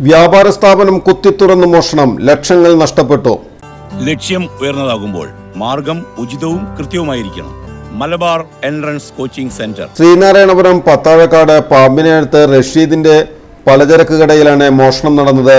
വ്യാപാര സ്ഥാപനം കുത്തിത്തുറന്ന് മോഷണം. ലക്ഷങ്ങൾ നഷ്ടപ്പെട്ടു. ലക്ഷ്യം ഉയർന്നതാകുമ്പോൾ മാർഗം ഉചിതവും കൃത്യവുമായിരിക്കണം. Malabar entrance coaching centre. Sreenarayanapuram Pathazhakkad പാമ്പിനടുത്ത് റഷീദിന്റെ പലചരക്ക് കടയിലാണ് മോഷണം നടന്നത്.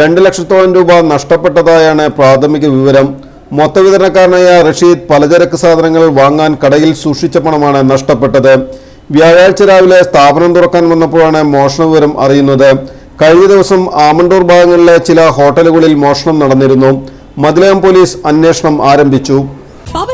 രണ്ട് ലക്ഷത്തോളം രൂപ നഷ്ടപ്പെട്ടതായാണ് പ്രാഥമിക വിവരം. മൊത്തവിതരണക്കാരനായ റഷീദ് പലചരക്ക് സാധനങ്ങൾ വാങ്ങാൻ കടയിൽ സൂക്ഷിച്ച പണമാണ് നഷ്ടപ്പെട്ടത്. വ്യാഴാഴ്ച രാവിലെ സ്ഥാപനം തുറക്കാൻ വന്നപ്പോഴാണ് മോഷണ വിവരം അറിയുന്നത്. കഴിഞ്ഞ ദിവസം ആമണ്ടൂർ ഭാഗങ്ങളിലെ ചില ഹോട്ടലുകളിൽ മോഷണം നടന്നിരുന്നു. മതിലകം പോലീസ് അന്വേഷണം ആരംഭിച്ചു.